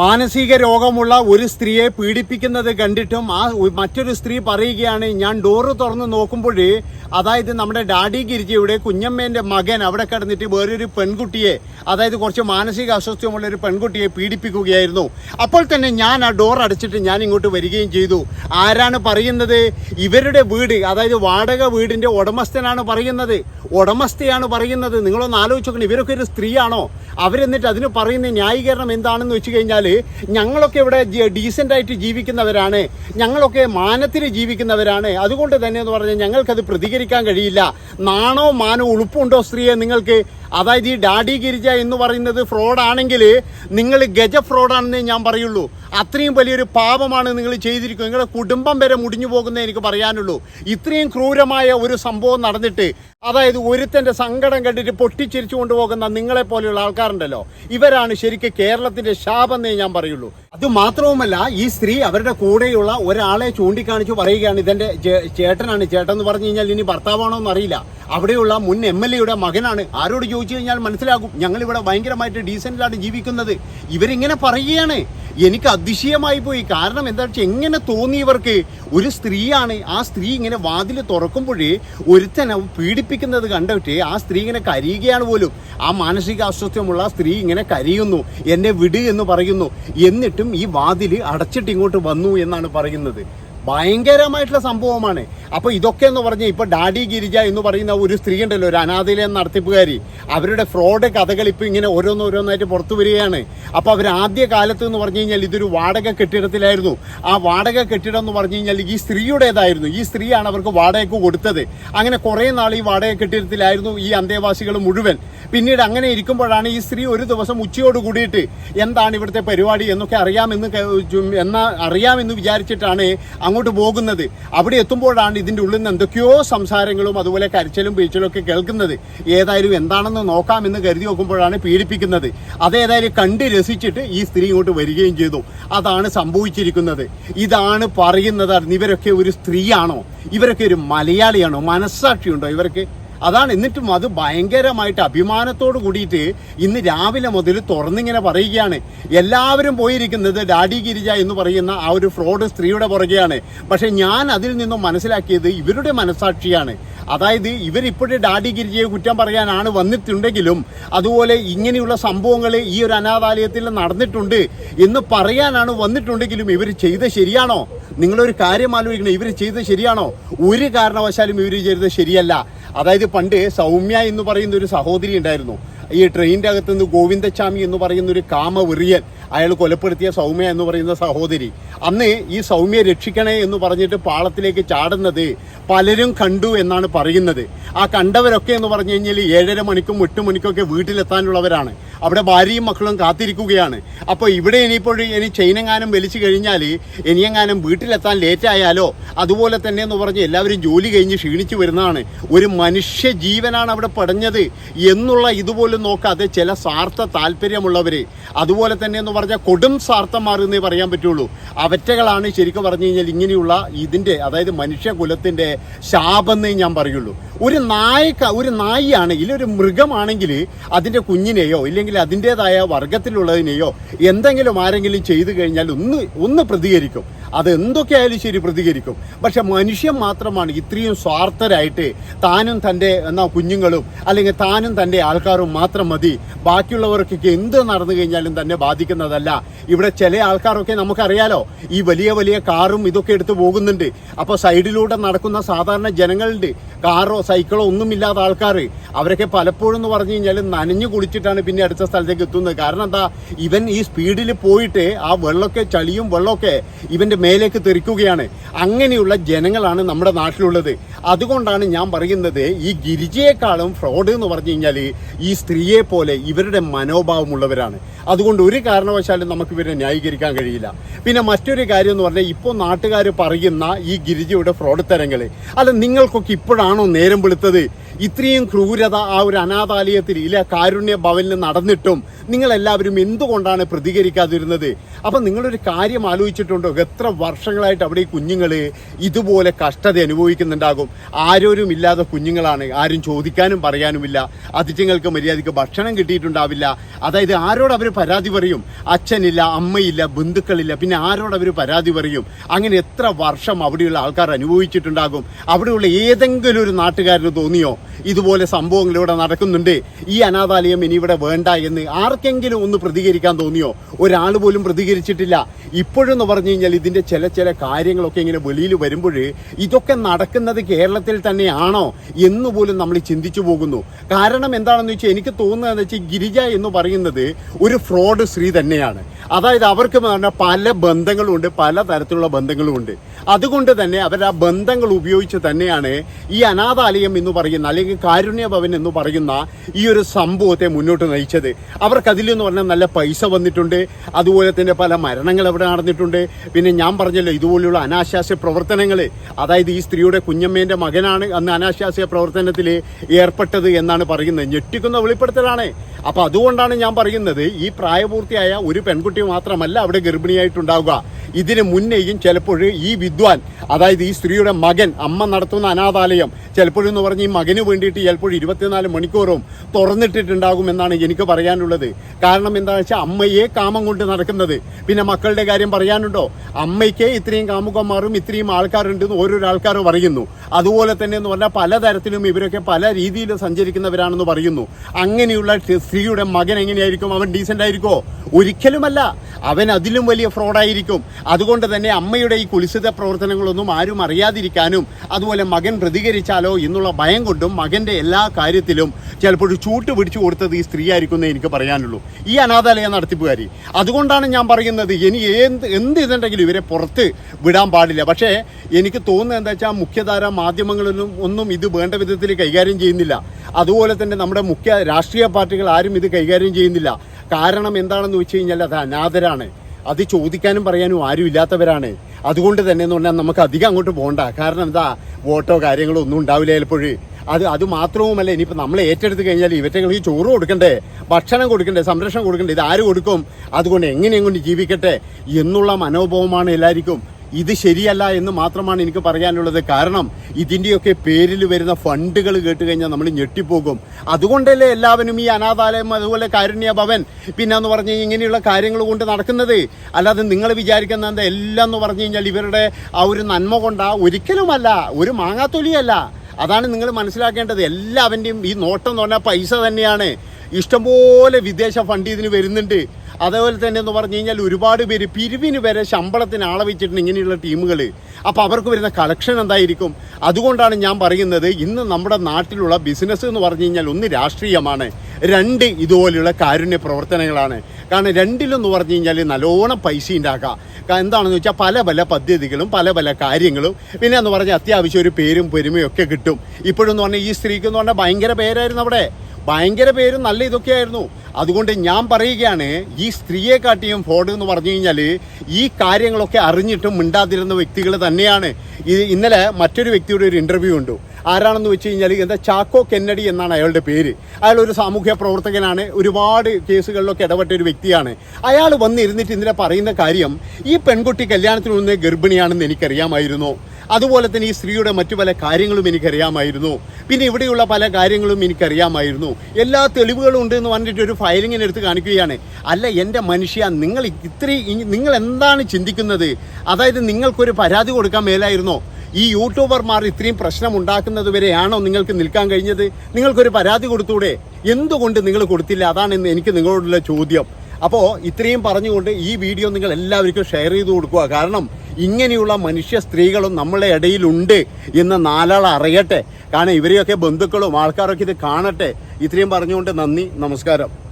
മാനസിക രോഗമുള്ള ഒരു സ്ത്രീയെ പീഡിപ്പിക്കുന്നത് കണ്ടിട്ടും ആ മറ്റൊരു സ്ത്രീ പറയുകയാണ് ഞാൻ ഡോറ് തുറന്ന് നോക്കുമ്പോൾ അതായത് നമ്മുടെ ഡാഡി ഗിരിജയുടെ കുഞ്ഞമ്മേന്റെ മകൻ അവിടെ കിടന്നിട്ട് വേറൊരു പെൺകുട്ടിയെ അതായത് കുറച്ച് മാനസിക അസ്വസ്ഥമുള്ള ഒരു പെൺകുട്ടിയെ പീഡിപ്പിക്കുകയായിരുന്നു. അപ്പോൾ തന്നെ ഞാൻ ആ ഡോർ അടച്ചിട്ട് ഞാൻ ഇങ്ങോട്ട് വരികയും ചെയ്തു. ആരാണ് പറയുന്നത്? ഇവരുടെ വീട് അതായത് വാടക വീടിന്റെ ഉടമസ്ഥനാണ് പറയുന്നത്. ഉടമസ്ഥയാണ് പറയുന്നത്. നിങ്ങളൊന്ന് ആലോചിച്ച് നോക്കണം ഇവരൊക്കെ ഒരു സ്ത്രീയാണോ? അവരെന്നിട്ട് അതിന് പറയുന്ന ന്യായീകരണം എന്താണെന്ന് വെച്ച് കഴിഞ്ഞാൽ ഞങ്ങളൊക്കെ ഇവിടെ ഡീസന്റ് ആയിട്ട് ജീവിക്കുന്നവരാണ്. ഞങ്ങളൊക്കെ മാനത്തിൽ ജീവിക്കുന്നവരാണ്. അതുകൊണ്ട് തന്നെ എന്ന് പറഞ്ഞാൽ ഞങ്ങൾക്കത് പ്രതികരിക്കാൻ കഴിയില്ല. നാണോ മാനോ ഉളുപ്പുണ്ടോ സ്ത്രീയെ നിങ്ങൾക്ക്? അതായത് ഈ ഡാഡി ഗിരിജ എന്ന് പറയുന്നത് ഫ്രോഡാണെങ്കിൽ നിങ്ങൾ ഗജ ഫ്രോഡാണെന്നേ ഞാൻ പറയുള്ളൂ. അത്രയും വലിയൊരു പാപമാണ് നിങ്ങൾ ചെയ്തിരിക്കുന്നത്. നിങ്ങളുടെ കുടുംബം വരെ മുടിഞ്ഞു പോകുന്നേ എനിക്ക് പറയാനുള്ളൂ. ഇത്രയും ക്രൂരമായ ഒരു സംഭവം നടന്നിട്ട് അതായത് ഒരുത്തന്റെ സങ്കടം കണ്ടിട്ട് പൊട്ടിച്ചിരിച്ചു കൊണ്ടുപോകുന്ന നിങ്ങളെ പോലെയുള്ള ആൾക്കാരുണ്ടല്ലോ. ഇവരാണ് ശരിക്കും കേരളത്തിന്റെ ശാപെന്നേ ഞാൻ പറയുള്ളൂ. അത് മാത്രവുമല്ല ഈ സ്ത്രീ അവരുടെ കൂടെയുള്ള ഒരാളെ ചൂണ്ടിക്കാണിച്ചു പറയുകയാണ് ഇതെന്റെ ചേട്ടനാണ്. ചേട്ടൻ എന്ന് പറഞ്ഞു കഴിഞ്ഞാൽ ഇനി ഭർത്താവാണോ എന്നറിയില്ല. അവിടെയുള്ള മുൻ എം എൽ എയുടെ മകനാണ്. ആരോട് ചോദിച്ചു കഴിഞ്ഞാൽ മനസ്സിലാകും. ഞങ്ങൾ ഇവിടെ ഭയങ്കരമായിട്ട് ഡീസന്റിലാണ് ജീവിക്കുന്നത്. ഇവരിങ്ങനെ പറയുകയാണ്. എനിക്ക് അതിശയമായി പോയി. കാരണം എന്താ വെച്ചാൽ എങ്ങനെ തോന്നി ഇവർക്ക്? ഒരു സ്ത്രീയാണ്. ആ സ്ത്രീ ഇങ്ങനെ വാതിൽ തുറക്കുമ്പോഴേ ഒരുത്തൻ പീഡിപ്പിക്കുന്നത് കണ്ടിട്ട് ആ സ്ത്രീ ഇങ്ങനെ കരയുകയാണ് പോലും. ആ മാനസിക അസ്വസ്ഥമുള്ള സ്ത്രീ ഇങ്ങനെ കരയുന്നു. എന്നെ വിട് എന്ന് പറയുന്നു. എന്നിട്ടും ഈ വാതിൽ അടച്ചിട്ട് ഇങ്ങോട്ട് വന്നു എന്നാണ് പറയുന്നത്. ഭയങ്കരമായിട്ടുള്ള സംഭവമാണ്. അപ്പോൾ ഇതൊക്കെ എന്ന് പറഞ്ഞാൽ ഇപ്പൊ ഡാഡി ഗിരിജ എന്ന് പറയുന്ന ഒരു സ്ത്രീ ഉണ്ടല്ലോ ഒരു അനാഥയിലെ നടത്തിപ്പുകാരി. അവരുടെ ഫ്രോഡ് കഥകൾ ഇപ്പൊ ഇങ്ങനെ ഓരോന്നോരോന്നായിട്ട് പുറത്തു വരികയാണ്. അപ്പോൾ അവർ ആദ്യ കാലത്ത് എന്ന് പറഞ്ഞു കഴിഞ്ഞാൽ ഇതൊരു വാടക കെട്ടിടത്തിലായിരുന്നു. ആ വാടക കെട്ടിടം എന്ന് പറഞ്ഞു കഴിഞ്ഞാൽ ഈ സ്ത്രീയുടേതായിരുന്നു. ഈ സ്ത്രീയാണ് അവർക്ക് വാടകയ്ക്ക് കൊടുത്തത്. അങ്ങനെ കുറേ നാൾ ഈ വാടക കെട്ടിടത്തിലായിരുന്നു ഈ അന്തേവാസികൾ മുഴുവൻ. പിന്നീട് അങ്ങനെ ഇരിക്കുമ്പോഴാണ് ഈ സ്ത്രീ ഒരു ദിവസം ഉച്ചയോട് കൂടിയിട്ട് എന്താണ് ഇവിടുത്തെ പരിപാടി എന്നൊക്കെ അറിയാമെന്ന് എന്നാ അറിയാമെന്ന് വിചാരിച്ചിട്ടാണ് അങ്ങോട്ട് പോകുന്നത്. അവിടെ എത്തുമ്പോഴാണ് ഇതിന്റെ ഉള്ളിൽ നിന്ന് എന്തൊക്കെയോ സംസാരങ്ങളും അതുപോലെ കരച്ചിലും പീച്ചലും ഒക്കെ കേൾക്കുന്നത്. ഏതായാലും എന്താണെന്ന് നോക്കാമെന്ന് കരുതി നോക്കുമ്പോഴാണ് പീഡിപ്പിക്കുന്നത്. അതേതായാലും കണ്ട് രസിച്ചിട്ട് ഈ സ്ത്രീ ഇങ്ങോട്ട് വരികയും ചെയ്തു. അതാണ് സംഭവിച്ചിരിക്കുന്നത്. ഇതാണ് പറയുന്നത് ഇവരൊക്കെ ഒരു സ്ത്രീയാണോ? ഇവരൊക്കെ ഒരു മലയാളിയാണോ? മനസ്സാക്ഷിയുണ്ടോ ഇവർക്ക് അതാണ് എന്നിട്ടും അത് ഭയങ്കരമായിട്ട് അഭിമാനത്തോട് കൂടിയിട്ട് ഇന്ന് രാവിലെ മുതൽ തുറന്നിങ്ങനെ പറയുകയാണ്. എല്ലാവരും പോയിരിക്കുന്നത് ഡാഡി ഗിരിജ എന്ന് പറയുന്ന ആ ഒരു ഫ്രോഡ് സ്ത്രീയുടെ പുറകെയാണ്. പക്ഷേ ഞാൻ അതിൽ നിന്നും മനസ്സിലാക്കിയത് ഇവരുടെ മനസാക്ഷിയാണ് അതായത് ഇവരിപ്പോഴും ഡാഡി ഗിരിജയെ കുറ്റം പറയാനാണ് വന്നിട്ടുണ്ടെങ്കിലും അതുപോലെ ഇങ്ങനെയുള്ള സംഭവങ്ങൾ ഈ ഒരു അനാഥാലയത്തിൽ നടന്നിട്ടുണ്ട് എന്ന് പറയാനാണ് വന്നിട്ടുണ്ടെങ്കിലും ഇവർ ചെയ്ത ശരിയാണോ? നിങ്ങളൊരു കാര്യം ആലോചിക്കണം. ഇവർ ചെയ്ത ശരിയാണോ? ഒരു കാരണവശാലും ഇവർ ചെയ്തത് ശരിയല്ല. അതായത് പണ്ട് സൗമ്യ എന്ന് പറയുന്ന ഒരു സഹോദരി ഉണ്ടായിരുന്നു. ഈ ട്രെയിനിന്റെ അകത്ത് നിന്ന് ഗോവിന്ദച്ചാമി എന്ന് പറയുന്ന ഒരു കാമവെറിയൻ അയാൾ കൊലപ്പെടുത്തിയ സൗമ്യ എന്ന് പറയുന്ന സഹോദരി. അന്ന് ഈ സൗമ്യ രക്ഷിക്കണേ എന്ന് പറഞ്ഞിട്ട് പാളത്തിലേക്ക് ചാടുന്നത് പലരും കണ്ടു എന്നാണ് പറയുന്നത്. ആ കണ്ടവരൊക്കെ എന്ന് പറഞ്ഞു കഴിഞ്ഞാൽ ഏഴര മണിക്കും എട്ട് മണിക്കൊക്കെ വീട്ടിലെത്താനുള്ളവരാണ്. അവിടെ ഭാര്യയും മക്കളും കാത്തിരിക്കുകയാണ്. അപ്പോൾ ഇവിടെ ഇനിയിപ്പോൾ ഇനി ചെയിനെങ്ങാനും വലിച്ചു കഴിഞ്ഞാൽ ഇനിയെങ്ങാനും വീട്ടിലെത്താൻ ലേറ്റായാലോ അതുപോലെ തന്നെ എന്ന് പറഞ്ഞ് എല്ലാവരും ജോലി കഴിഞ്ഞ് ക്ഷീണിച്ചു വരുന്നതാണ്. ഒരു മനുഷ്യ ജീവനാണ് അവിടെ പടഞ്ഞത് എന്നുള്ള ഇതുപോലും നോക്കാതെ ചില സ്വാർത്ഥ താല്പര്യമുള്ളവർ അതുപോലെ തന്നെ എന്ന് പറഞ്ഞാൽ കൊടും സ്വാർത്ഥന്മാർ എന്നേ പറയാൻ പറ്റുള്ളൂ. അവറ്റകളാണ് ശരിക്കും പറഞ്ഞു കഴിഞ്ഞാൽ ഇങ്ങനെയുള്ള ഇതിന്റെ അതായത് മനുഷ്യകുലത്തിന്റെ ശാപെന്നേ ഞാൻ പറയുള്ളൂ. ഒരു നായക്ക ഒരു നായിയാണെങ്കിൽ ഒരു മൃഗമാണെങ്കിൽ അതിന്റെ കുഞ്ഞിനെയോ ഇല്ലെങ്കിൽ അതിന്റെതായ വർഗത്തിലുള്ളതിനെയോ എന്തെങ്കിലും ആരെങ്കിലും ചെയ്തു കഴിഞ്ഞാൽ ഒന്ന് ഒന്ന് പ്രതികരിക്കും. അത് എന്തൊക്കെയായാലും ശരി പ്രതികരിക്കും. പക്ഷെ മനുഷ്യൻ മാത്രമാണ് ഇത്രയും സ്വാർത്ഥരായിട്ട് താനും തന്റെ എന്നാ കുഞ്ഞുങ്ങളും അല്ലെങ്കിൽ താനും തന്റെ ആൾക്കാരും മാത്രം മതി. ബാക്കിയുള്ളവർക്കൊക്കെ എന്ത് നടന്നു കഴിഞ്ഞാലും തന്നെ ബാധിക്കുന്നതല്ല. ഇവിടെ ചില ആൾക്കാരൊക്കെ നമുക്കറിയാലോ ഈ വലിയ വലിയ കാറും ഇതൊക്കെ എടുത്തു പോകുന്നുണ്ട്. അപ്പോൾ സൈഡിലൂടെ നടക്കുന്ന സാധാരണ ജനങ്ങളുണ്ട്. കാറോ സൈക്കിളോ ഒന്നുമില്ലാത്ത ആൾക്കാർ അവരൊക്കെ പലപ്പോഴും എന്ന് പറഞ്ഞു കഴിഞ്ഞാൽ നനഞ്ഞു കുളിച്ചിട്ടാണ് പിന്നെ അടുത്ത സ്ഥലത്തേക്ക് എത്തുന്നത്. കാരണം എന്താ ഇവൻ ഈ സ്പീഡിൽ പോയിട്ട് ആ വെള്ളമൊക്കെ ചളിയും വെള്ളമൊക്കെ ഇവന്റെ മേലേക്ക് തെറിക്കുകയാണ്. അങ്ങനെയുള്ള ജനങ്ങളാണ് നമ്മുടെ നാട്ടിലുള്ളത്. അതുകൊണ്ടാണ് ഞാൻ പറയുന്നത് ഈ ഗിരിജയെക്കാളും ഫ്രോഡ് എന്ന് പറഞ്ഞു കഴിഞ്ഞാൽ ഈ സ്ത്രീയെ പോലെ ഇവരുടെ മനോഭാവമുള്ളവരാണ്. അതുകൊണ്ട് ഒരു കാരണവശാലും നമുക്ക് ഇവരെ ന്യായീകരിക്കാൻ കഴിയില്ല. പിന്നെ മറ്റൊരു കാര്യം എന്ന് പറഞ്ഞാൽ ഇപ്പോൾ നാട്ടുകാർ പറയുന്ന ഈ ഗിരിജയുടെ ഫ്രോഡ് തരങ്ങൾ അല്ല നിങ്ങൾക്കൊക്കെ ഇപ്പോഴാണോ നേരം വെളുത്തത്? ഇത്രയും ക്രൂരത ആ ഒരു അനാഥാലയത്തിൽ ഇല്ല കാരുണ്യ ഭവനിൽ നടന്നിട്ടും നിങ്ങൾ എല്ലാവരും എന്തുകൊണ്ടാണ് പ്രതികരിക്കാതിരുന്നത്? അപ്പം നിങ്ങളൊരു കാര്യം ആലോചിച്ചിട്ടുണ്ടോ? എത്ര വർഷങ്ങളായിട്ട് അവിടെ ഈ കുഞ്ഞുങ്ങൾ ഇതുപോലെ കഷ്ടത അനുഭവിക്കുന്നുണ്ടാകും? ആരോരും ഇല്ലാത്ത കുഞ്ഞുങ്ങളാണ്. ആരും ചോദിക്കാനും പറയാനുമില്ല. അതിഥികൾക്ക് മര്യാദയ്ക്ക് ഭക്ഷണം കിട്ടിയിട്ടുണ്ടാവില്ല. അതായത് ആരോട് അവർ പരാതി പറയും? അച്ഛനില്ല അമ്മയില്ല ബന്ധുക്കളില്ല. പിന്നെ ആരോട് അവർ പരാതി പറയും? അങ്ങനെ എത്ര വർഷം അവിടെയുള്ള ആൾക്കാർ അനുഭവിച്ചിട്ടുണ്ടാകും? അവിടെയുള്ള ഏതെങ്കിലും ഒരു നാട്ടുകാരന് തോന്നിയോ? ഇതുപോലെ സംഭവങ്ങൾ ഇവിടെ നടക്കുന്നുണ്ട്. ഈ അനാഥാലയം ഇനി ഇവിടെ വേണ്ട എന്ന് ആർക്കെങ്കിലും ഒന്ന് പ്രതികരിക്കാൻ തോന്നിയോ? ഒരാൾ പോലും പ്രതികരിച്ചിട്ടില്ല. ഇപ്പോഴെന്ന് പറഞ്ഞു കഴിഞ്ഞാൽ ഇതിന്റെ ചില ചില കാര്യങ്ങളൊക്കെ ഇങ്ങനെ വെളിയിൽ വരുമ്പോൾ ഇതൊക്കെ നടക്കുന്നത് കേരളത്തിൽ തന്നെയാണോ എന്ന് പോലും നമ്മൾ ചിന്തിച്ചു പോകുന്നു. കാരണം എന്താണെന്ന് വെച്ചാൽ എനിക്ക് തോന്നുന്നതെന്ന് വെച്ചാൽ ഗിരിജ എന്ന് പറയുന്നത് ഒരു ഫ്രോഡ് സ്ത്രീ തന്നെയാണ്. അതായത് അവർക്ക് പറഞ്ഞാൽ പല ബന്ധങ്ങളുമുണ്ട് പല തരത്തിലുള്ള ബന്ധങ്ങളുമുണ്ട് അതുകൊണ്ട് തന്നെ അവർ ആ ബന്ധങ്ങൾ ഉപയോഗിച്ച് തന്നെയാണ് ഈ അനാഥാലയം എന്ന് പറയുന്ന അല്ലെങ്കിൽ കാരുണ്യഭവൻ എന്ന് പറയുന്ന ഈ ഒരു സംഭവത്തെ മുന്നോട്ട് നയിച്ചത്. അവർക്ക് അതിലെന്ന് പറഞ്ഞാൽ നല്ല പൈസ വന്നിട്ടുണ്ട്. അതുപോലെ തന്നെ പല മരണങ്ങൾ അവിടെ നടന്നിട്ടുണ്ട്. പിന്നെ ഞാൻ പറഞ്ഞല്ലോ ഇതുപോലെയുള്ള അനാശാസ്യ പ്രവർത്തനങ്ങൾ അതായത് ഈ സ്ത്രീയുടെ കുഞ്ഞമ്മേന്റെ മകനാണ് അന്ന് അനാശാസ്യ പ്രവർത്തനത്തിൽ ഏർപ്പെട്ടത് എന്നാണ് പറയുന്നത്. ഞെട്ടിക്കുന്ന വെളിപ്പെടുത്തലാണ്. അപ്പോൾ അതുകൊണ്ടാണ് ഞാൻ പറയുന്നത് ഈ പ്രായപൂർത്തിയായ ഒരു പെൺകുട്ടി മാത്രമല്ല അവിടെ ഗർഭിണിയായിട്ടുണ്ടാവുക. ഇതിന് മുന്നേയും ചിലപ്പോൾ ഈ വിദ്വാൻ അതായത് ഈ സ്ത്രീയുടെ മകൻ അമ്മ നടത്തുന്ന അനാഥാലയം ചിലപ്പോഴെന്ന് പറഞ്ഞ് ഈ മകന് വേണ്ടിയിട്ട് ചിലപ്പോൾ ഇരുപത്തിനാല് മണിക്കൂറും തുറന്നിട്ടിട്ടുണ്ടാകും എന്നാണ് എനിക്ക് പറയാനുള്ളത്. കാരണം എന്താണെന്ന് വെച്ചാൽ അമ്മയെ കാമം കൊണ്ട് നടക്കുന്നത്. പിന്നെ മക്കളുടെ കാര്യം പറയാനുണ്ടോ? അമ്മയ്ക്ക് ഇത്രയും കാമുകന്മാരും ഇത്രയും ആൾക്കാരുണ്ടെന്ന് ഓരോരോ ആൾക്കാർ പറയുന്നു. അതുപോലെ തന്നെ എന്ന് പറഞ്ഞാൽ പലതരത്തിലും ഇവരൊക്കെ പല രീതിയിൽ സഞ്ചരിക്കുന്നവരാണെന്ന് പറയുന്നു. അങ്ങനെയുള്ള സ്ത്രീയുടെ മകൻ എങ്ങനെയായിരിക്കും? അവൻ ഡീസന്റ് ആയിരിക്കോ ഒരിക്കലുമല്ല. അവൻ അതിലും വലിയ ഫ്രോഡായിരിക്കും അതുകൊണ്ട് തന്നെ അമ്മയുടെ ഈ കുലിശിത പ്രവർത്തനങ്ങളൊന്നും ആരും അറിയാതിരിക്കാനും അതുപോലെ മകൻ പ്രതികരിച്ചാലോ എന്നുള്ള ഭയം കൊണ്ടും മകന്റെ എല്ലാ കാര്യത്തിലും ചിലപ്പോൾ ചൂട്ട് പിടിച്ചു കൊടുത്തത് ഈ സ്ത്രീ ആയിരിക്കുമെന്ന് എനിക്ക് പറയാനുള്ളൂ. ഈ അനാഥാലയ നടത്തിപ്പുകാരി. അതുകൊണ്ടാണ് ഞാൻ പറയുന്നത് ഇനി എന്ത് എന്ത് ഇതുണ്ടെങ്കിലും ഇവരെ പുറത്ത് വിടാൻ പാടില്ല. പക്ഷേ എനിക്ക് തോന്നുന്നത് എന്താ വെച്ചാൽ മുഖ്യധാര മാധ്യമങ്ങളിലും ഒന്നും ഇത് വേണ്ട വിധത്തിൽ കൈകാര്യം ചെയ്യുന്നില്ല. അതുപോലെ തന്നെ നമ്മുടെ മുഖ്യ രാഷ്ട്രീയ പാർട്ടികൾ ആരും ഇത് കൈകാര്യം ചെയ്യുന്നില്ല. കാരണം എന്താണെന്ന് വെച്ച് കഴിഞ്ഞാൽ അത് അനാഥരാണ്. അത് ചോദിക്കാനും പറയാനും ആരും ഇല്ലാത്തവരാണ് അതുകൊണ്ട് തന്നെ എന്ന് പറഞ്ഞാൽ നമുക്ക് അധികം അങ്ങോട്ട് പോകണ്ട കാരണം എന്താ? വോട്ടോ കാര്യങ്ങളോ ഒന്നും ഉണ്ടാവില്ല ചിലപ്പോഴേ അത് അത് മാത്രവുമല്ല ഇനിയിപ്പോൾ നമ്മൾ ഏറ്റെടുത്ത് കഴിഞ്ഞാൽ ഇവറ്റങ്ങൾക്ക് ചോറ് കൊടുക്കണ്ടേ? ഭക്ഷണം കൊടുക്കണ്ടേ? സംരക്ഷണം കൊടുക്കണ്ടേ? ഇത് ആര് കൊടുക്കും? അതുകൊണ്ട് എങ്ങനെയും കൊണ്ട് ജീവിക്കട്ടെ എന്നുള്ള മനോഭാവമാണ് എല്ലാവർക്കും. ഇത് ശരിയല്ല എന്ന് മാത്രമാണ് എനിക്ക് പറയാനുള്ളത്. കാരണം ഇതിന്റെയൊക്കെ പേരിൽ വരുന്ന ഫണ്ടുകൾ കേട്ട് കഴിഞ്ഞാൽ നമ്മൾ ഞെട്ടിപ്പോകും. അതുകൊണ്ടല്ലേ എല്ലാവരും ഈ അനാഥാലയം അതുപോലെ കാരുണ്യ ഭവൻ പിന്നെ എന്ന് പറഞ്ഞു ഇങ്ങനെയുള്ള കാര്യങ്ങൾ കൊണ്ട് നടക്കുന്നത്? അല്ലാതെ നിങ്ങൾ വിചാരിക്കുന്ന എന്താ എല്ലാം എന്ന് പറഞ്ഞു കഴിഞ്ഞാൽ ഇവരുടെ ആ ഒരു നന്മ കൊണ്ടാ ഒരിക്കലുമല്ല ഒരു മാങ്ങാത്തൊലിയല്ല. അതാണ് നിങ്ങൾ മനസ്സിലാക്കേണ്ടത്. എല്ലാവന്റെയും ഈ നോട്ടം എന്ന് പറഞ്ഞാൽ പൈസ തന്നെയാണ്. ഇഷ്ടംപോലെ വിദേശ ഫണ്ട് ഇതിന് വരുന്നുണ്ട്. അതേപോലെ തന്നെ എന്ന് പറഞ്ഞു കഴിഞ്ഞാൽ ഒരുപാട് പേര് പിരിവിന് വരെ ശമ്പളത്തിന് ആളെ വെച്ചിട്ടുണ്ട് ഇങ്ങനെയുള്ള ടീമുകൾ അപ്പോൾ അവർക്ക് വരുന്ന കളക്ഷൻ എന്തായിരിക്കും? അതുകൊണ്ടാണ് ഞാൻ പറയുന്നത് ഇന്ന് നമ്മുടെ നാട്ടിലുള്ള ബിസിനസ് എന്ന് പറഞ്ഞു കഴിഞ്ഞാൽ ഒന്ന് രാഷ്ട്രീയമാണ്. രണ്ട് ഇതുപോലെയുള്ള കാരുണ്യ പ്രവർത്തനങ്ങളാണ്. കാരണം രണ്ടിലെന്ന് പറഞ്ഞു കഴിഞ്ഞാൽ നല്ലോണം പൈസ ഉണ്ടാക്കാം. എന്താണെന്ന് വെച്ചാൽ പല പല പദ്ധതികളും പല പല കാര്യങ്ങളും. പിന്നെ എന്ന് പറഞ്ഞാൽ അത്യാവശ്യം ഒരു പേരും പെരുമയും ഒക്കെ കിട്ടും. ഇപ്പോഴെന്ന് പറഞ്ഞാൽ ഈ സ്ത്രീക്ക് എന്ന് പറഞ്ഞാൽ ഭയങ്കര പേരായിരുന്നു അവിടെ. ഭയങ്കര പേരും നല്ല ഇതൊക്കെയായിരുന്നു. അതുകൊണ്ട് ഞാൻ പറയുകയാണ് ഈ സ്ത്രീയെ കാട്ടിയും ഫോർഡ് എന്ന് പറഞ്ഞു കഴിഞ്ഞാൽ ഈ കാര്യങ്ങളൊക്കെ അറിഞ്ഞിട്ടും മിണ്ടാതിരുന്ന വ്യക്തികൾ തന്നെയാണ്. ഇത് ഇന്നലെ മറ്റൊരു വ്യക്തിയുടെ ഒരു ഇന്റർവ്യൂ ഉണ്ട്. ആരാണെന്ന് വെച്ച് കഴിഞ്ഞാൽ എന്താ ചാക്കോ കെന്നഡി എന്നാണ് അയാളുടെ പേര്. അയാൾ ഒരു സാമൂഹ്യ പ്രവർത്തകനാണ് ഒരുപാട് കേസുകളിലൊക്കെ ഇടപെട്ട ഒരു വ്യക്തിയാണ്. അയാൾ വന്നിരുന്നിട്ട് ഇന്നലെ പറയുന്ന കാര്യം ഈ പെൺകുട്ടി കല്യാണത്തിന് മുന്നേ ഗർഭിണിയാണെന്ന് എനിക്കറിയാമായിരുന്നു. അതുപോലെ തന്നെ ഈ സ്ത്രീയുടെ മറ്റു പല കാര്യങ്ങളും എനിക്കറിയാമായിരുന്നു. പിന്നെ ഇവിടെയുള്ള പല കാര്യങ്ങളും എനിക്കറിയാമായിരുന്നു. എല്ലാ തെളിവുകളും ഉണ്ട് എന്ന് പറഞ്ഞിട്ട് ഒരു ഫയലിങ്ങിന് എടുത്ത് കാണിക്കുകയാണ്. അല്ല എന്റെ മനുഷ്യ നിങ്ങൾ ഇത്രയും നിങ്ങൾ എന്താണ് ചിന്തിക്കുന്നത്? അതായത് നിങ്ങൾക്കൊരു പരാതി കൊടുക്കാൻ മേലായിരുന്നോ? ഈ യൂട്യൂബർമാർ ഇത്രയും പ്രശ്നം ഉണ്ടാക്കുന്നത് വരെയാണോ നിങ്ങൾക്ക് നിൽക്കാൻ കഴിഞ്ഞത്? നിങ്ങൾക്കൊരു പരാതി കൊടുത്തൂടെ? എന്തുകൊണ്ട് നിങ്ങൾ കൊടുത്തില്ല? അതാണ് എനിക്ക് നിങ്ങളോടുള്ള ചോദ്യം. അപ്പോൾ ഇത്രയും പറഞ്ഞുകൊണ്ട് ഈ വീഡിയോ നിങ്ങൾ എല്ലാവർക്കും ഷെയർ ചെയ്ത് കൊടുക്കുക. കാരണം ഇങ്ങനെയുള്ള മനുഷ്യ സ്ത്രീകളും നമ്മളെ ഇടയിലുണ്ട് എന്ന് നാലാൾ അറിയട്ടെ. കാരണം ഇവരെയൊക്കെ ബന്ധുക്കളും ആൾക്കാരൊക്കെ ഇത് കാണട്ടെ. ഇത്രയും പറഞ്ഞുകൊണ്ട് നന്ദി നമസ്കാരം.